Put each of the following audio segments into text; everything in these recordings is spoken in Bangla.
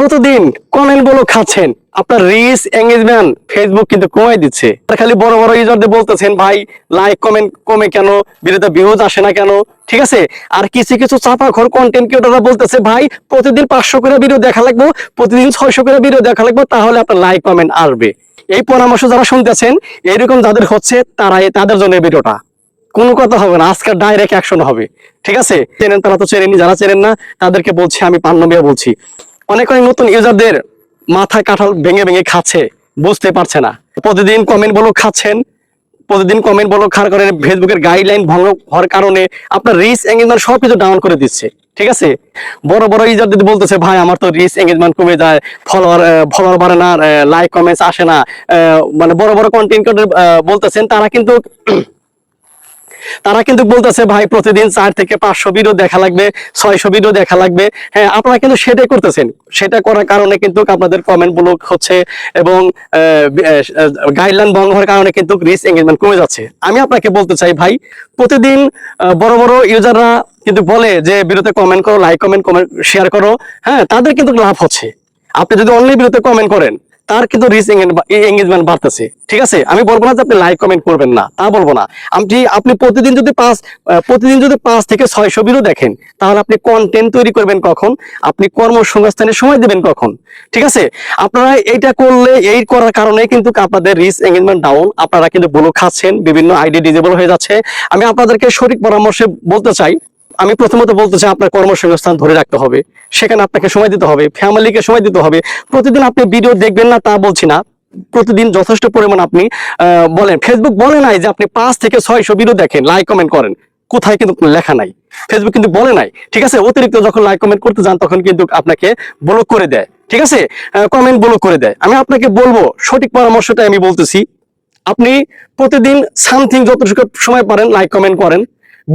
প্রতিদিন কমেন্ট বলো খাচ্ছেন। আপনার রিচ এঙ্গেজমেন্ট ফেসবুক কিন্তু কমাই দিচ্ছে। খালি বড় বড় ইউজারদের বলতেছেন, ভাই লাইক কমেন্ট কমে কেন? ভিডিওতে ভিউজ আসে না কেন? ঠিক আছে? আর কিছু কিছু চাপা ঘর কন্টেন্ট ক্রিয়েটররা বলতেছে, ভাই, প্রতিদিন পাঁচশো করে ভিডিও দেখা লাগবে, প্রতিদিন ছয়শো করে ভিডিও দেখা লাগবে, তাহলে আপনার লাইক কমেন্ট আসবে। এই পরামর্শ যারা শুনতেছেন এরকম যাদের হচ্ছে, তারাই তাদের জন্য ভিডিওটা কোনো কথা হবে না, আজকে ডাইরেক্ট অ্যাকশন হবে। ঠিক আছে? চেনেন তারা তো চেনেনি যারা চেনেন না, তাদেরকে বলছি, আমি পান্নবিয়া বলছি। অনেক অনেক নতুন ইউজারদের মাথায় কাঁঠাল ভেঙে ভেঙে খাচ্ছে, বুঝতে পারছে না। প্রতিদিন কমেন্ট বলো খাচ্ছেন, প্রতিদিন কমেন্ট বলো খার করে ফেসবুকের গাইডলাইন ভঙ্গ হওয়ার কারণে আপনার রিচ এঙ্গেজমেন্ট সবকিছু ডাউন করে দিচ্ছে, ঠিক আছে? বড় বড় ইউজার যদি বলতেছে, ভাই, আমার তো রিচ এঙ্গেজমেন্ট কমে যায় ফলোয়ার ফলোয়ার বাড়ে না লাইক কমেন্টস আসে না। মানে বড় বড় কন্টেন্ট বলতেছেন, তারা কিন্তু তারা কিন্তু বলতেছে, ভাই, প্রতিদিন চার থেকে পাঁচশো ভিডিও দেখা লাগবে, ছয়শো ভিডিও দেখা লাগবে। হ্যাঁ আপনারা কিন্তু সেটাই করতেছেন। সেটা করার কারণে কিন্তু আপনাদের কমেন্ট ব্লক হচ্ছে এবং গাইডলাইন ভঙ্গ হওয়ার কারণে কিন্তু রিচ এঙ্গেজমেন্ট কমে যাচ্ছে। আমি আপনাকে বলতে চাই, ভাই, প্রতিদিন বড় বড় ইউজাররা কিন্তু বলে যে ভিডিওতে কমেন্ট করো লাইক কমেন্ট কমেন্ট শেয়ার করো। হ্যাঁ তাদের কিন্তু লাভ হচ্ছে। আপনি যদি অনলি ভিডিওতে কমেন্ট করেন তার কিন্তু এঙ্গেজমেন্ট বাড়তেছে। ঠিক আছে? আমি বলব না যে আপনি লাইক কমেন্ট করবেন না, তা বলব না। আপনি আপনি প্রতিদিন যদি পাঁচ প্রতিদিন যদি পাঁচ থেকে ছয়শো ভিডিও দেখেন, তাহলে আপনি কন্টেন্ট তৈরি করবেন কখন? আপনি কর্মসংস্থানে সময় দেবেন কখন? ঠিক আছে? আপনারা এইটা করলে, এই করার কারণে কিন্তু আপনাদের রিচ এঙ্গেজমেন্ট ডাউন আপনারা কিন্তু ব্লক খাচ্ছেন, বিভিন্ন আইডি ডিজেবল হয়ে যাচ্ছে। আমি আপনাদেরকে সঠিক পরামর্শে বলতে চাই আমি প্রথমত বলতে চাই আপনার কর্মসংস্থান ধরে রাখতে হবে। সেখানে আপনাকে সময় দিতে হবে, ফ্যামিলিকে সময় দিতে হবে। প্রতিদিন আপনি ভিডিও দেখবেন না, তা বলছি না। প্রতিদিন যথেষ্ট পরিমাণ আপনি বলেন ফেসবুক বলে নাই যে আপনি পাঁচ থেকে ছয়শো ভিডিও দেখেন লাইক কমেন্ট করেন। কোথায় কিন্তু লেখা নাই। ফেসবুক কিন্তু বলে নাই, ঠিক আছে? অতিরিক্ত যখন লাইক কমেন্ট করতে যান, তখন কিন্তু আপনাকে ব্লক করে দেয়, ঠিক আছে? কমেন্ট ব্লক করে দেয়। আমি আপনাকে বলব, সঠিক পরামর্শটা আমি বলতেছি। আপনি প্রতিদিন সামথিং যতটুকু সময় পারেন লাইক কমেন্ট করেন।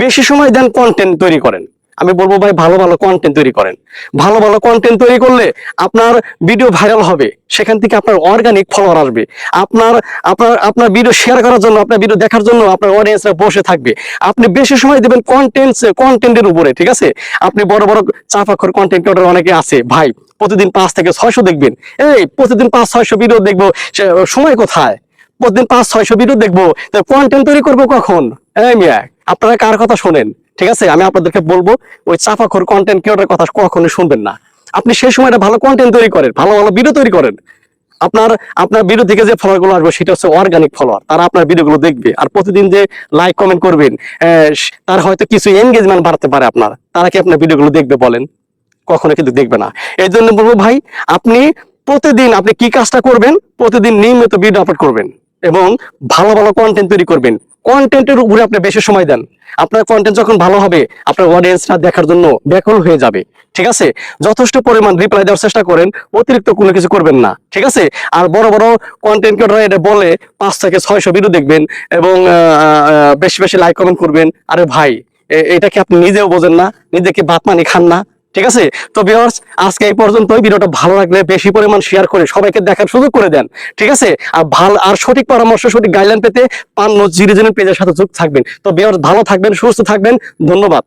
বেশি সময় দেন কন্টেন্ট তৈরি করেন। আমি বলব ভাই, ভালো ভালো কন্টেন্ট তৈরি করেন। ভালো ভালো কন্টেন্ট তৈরি করলে আপনার ভিডিও ভাইরাল হবে। সেখান থেকে আপনার অর্গানিক ফলোয়ার আসবে। আপনার আপনার আপনার ভিডিও শেয়ার করার জন্য, আপনার ভিডিও দেখার জন্য আপনার অডিয়েন্সরা বসে থাকবে। আপনি বেশি সময় দেবেন কন্টেন্ট কন্টেন্টের উপরে, ঠিক আছে? আপনি বড় বড় চাপাক্ষর কন্টেন্ট ক্রিয়েটর অনেকে আছে। ভাই, প্রতিদিন পাঁচ থেকে ছয়শো দেখবেন। এই, প্রতিদিন পাঁচ, ছয়শো ভিডিও দেখব সময় কোথায়? প্রতিদিন পাঁচ, ছয়শো ভিডিও দেখব। কন্টেন্ট তৈরি করব কখন? আপনারা কার কথা শোনেন? ঠিক আছে, আমি আপনাদেরকে বলব, ওই চাপাখোর কন্টেন্ট ক্রিয়েটরের কথা কখনোই শুনবেন না। আপনি সেই সময়টা ভালো কন্টেন্ট তৈরি করেন, ভালো ভালো ভিডিও তৈরি করেন। আপনার আপনার ভিডিও থেকে যে ফলোয়ারগুলো আসবে, সেটা হচ্ছে অর্গানিক ফলোয়ার তারা আপনার ভিডিও গুলো দেখবে আর প্রতিদিন যে লাইক কমেন্ট করবেন তার হয়তো কিছু এনগেজমেন্ট বাড়তে পারে আপনার। তারা কি আপনার ভিডিও গুলো দেখবে বলেন? কখনো কিন্তু দেখবে না। এই জন্য বলব ভাই, আপনি প্রতিদিন আপনি কি কাজটা করবেন? প্রতিদিন নিয়মিত ভিডিও আপলোড করবেন। এবং ভালো ভালো কন্টেন্ট তৈরি করবেন। কন্টেন্টের উপরে আপনি বেশি সময় দেন। আপনার কন্টেন্ট যখন ভালো হবে, আপনার অডিয়েন্সরা দেখার জন্য ব্যাকুল হয়ে যাবে। ঠিক আছে? যথেষ্ট পরিমাণ রিপ্লাই দেওয়ার চেষ্টা করেন, অতিরিক্ত কোনো কিছু করবেন না। ঠিক আছে? আর বড় বড় কন্টেন্ট ক্রিয়েটররা এটা বলে, পাঁচ থেকে ছয়শো ভিডিও দেখবেন এবং বেশি বেশি লাইক কমেন্ট করবেন। আরে ভাই এটা কি আপনি নিজেও বোঝেন না? নিজেকে ভাত মানি খান না? ঠিক আছে? তো ভিউয়ার্স আজকে এই পর্যন্তই। ভিডিওটা ভালো লাগলে বেশি পরিমাণ শেয়ার করে সবাইকে দেখার সুযোগ করে দেন, ঠিক আছে? আর ভালো আর সঠিক পরামর্শ, সঠিক গাইডলাইন পেতে পান্ন জিরিজনের পেজের সাথে যুক্ত থাকবেন। তো ভিউয়ার্স ভালো থাকবেন, সুস্থ থাকবেন। ধন্যবাদ।